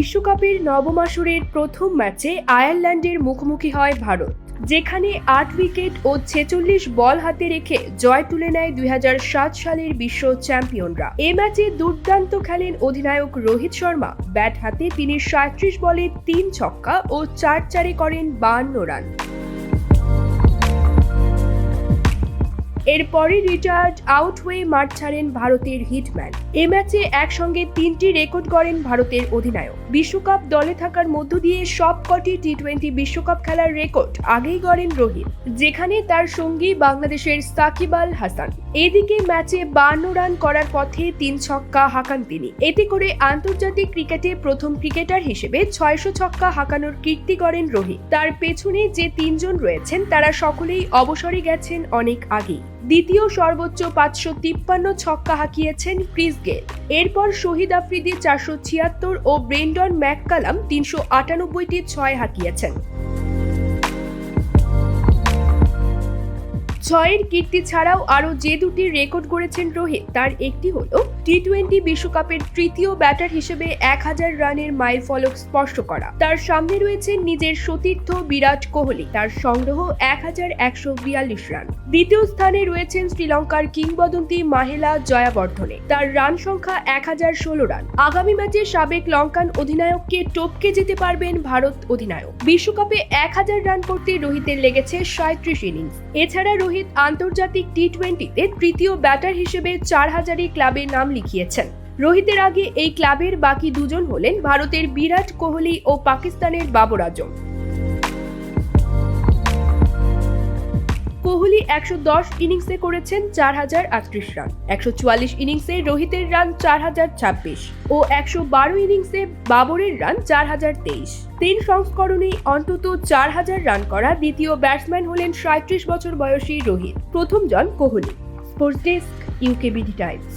বিশ্বকাপের নবম আসরের প্রথম ম্যাচে আয়ারল্যান্ডের মুখোমুখি হয় ভারত, যেখানে আট উইকেট ও ছেচল্লিশ বল হাতে রেখে জয় তুলে নেয় দুই হাজার সাত সালের বিশ্ব চ্যাম্পিয়নরা। এ ম্যাচে দুর্দান্ত খেলেন অধিনায়ক রোহিত শর্মা। ব্যাট হাতে তিনি সাঁত্রিশ বলে তিন ছক্কা ও চার চারে করেন বান্ন রান। এরপরই রিচার্ড আউট হয়ে মাঠ ছাড়েন ভারতের হিটম্যান। এ ম্যাচে একসঙ্গে তিনটি রেকর্ড করেন ভারতের অধিনায়ক। বিশ্বকাপ দলে থাকার মধ্য দিয়ে সবকটি টি টোয়েন্টি বিশ্বকাপ খেলার রেকর্ড আগেই গড়েন রোহিত, যেখানে তার সঙ্গী বাংলাদেশের সাকিব আল হাসান। এদিকে ম্যাচে বান্ন রান করার পথে তিন ছক্কা হাঁকান তিনি। এতে করে আন্তর্জাতিক ক্রিকেটে প্রথম ক্রিকেটার হিসেবে ছয়শো ছক্কা হাঁকানোর কীর্তি করেন রোহিত। তার পেছনে যে তিনজন রয়েছেন, তারা সকলেই অবসরে গেছেন অনেক আগেই। দ্বিতীয় সর্বোচ্চ পাঁচশো তিপ্পান্ন ছক্কা হাঁকিয়েছেন ক্রিস গেল। এরপর শহীদ আফ্রিদি চারশো ছিয়াত্তর ও ব্রেন্ডন ম্যাককালাম তিনশো আটানব্বইটি ছয় হাঁকিয়েছেন। ছয়ের কীর্তি ছাড়াও আরও যে দুটি রেকর্ড গড়েছেন রোহিত, তার একটি হল টি টোয়েন্টি বিশ্বকাপের তৃতীয় ব্যাটার হিসেবে এক হাজার রানের মাইল ফলক স্পর্শ করা। তার সামনে রয়েছে নিজের সতীর্থ বিরাট কোহলি, তার সংগ্রহ এক হাজার একশো বিয়াল্লিশ রান। দ্বিতীয় স্থানে রয়েছেন শ্রীলঙ্কার কিংবদন্তি মাহেলা জয়াবর্ধনে, তার রান সংখ্যা এক হাজার ষোলো রান। আগামী ম্যাচে সাবেক লঙ্কান অধিনায়ককে টপকে যেতে পারবেন ভারত অধিনায়ক। বিশ্বকাপে এক হাজার রান করতে রোহিতের লেগেছে সাঁত্রিশ ইনিংস। এছাড়া রোহিত আন্তর্জাতিক টি টোয়েন্টিতে তৃতীয় ব্যাটার হিসেবে চার হাজারি ক্লাবে নাম লিখিয়েছেন। রোহিতের আগে এই ক্লাবের বাকি দুজন হলেন ভারতের বিরাট কোহলি ও পাকিস্তানের বাবর আজম। কোহলি একশো দশ ইনিংসে করেছেন চার হাজার আটত্রিশ রান, একশো চুয়াল্লিশ ইনিংসে রোহিতের রান চার হাজার ছাব্বিশ ও একশো বারো ইনিংসে বাবরের রান চার হাজার তেইশ। তিন সংস্করণেই অন্তত চার হাজার রান করা দ্বিতীয় ব্যাটসম্যান হলেন সাঁত্রিশ বছর বয়সী Rohit. প্রথমজন Kohli. Sports desk, UKBD times.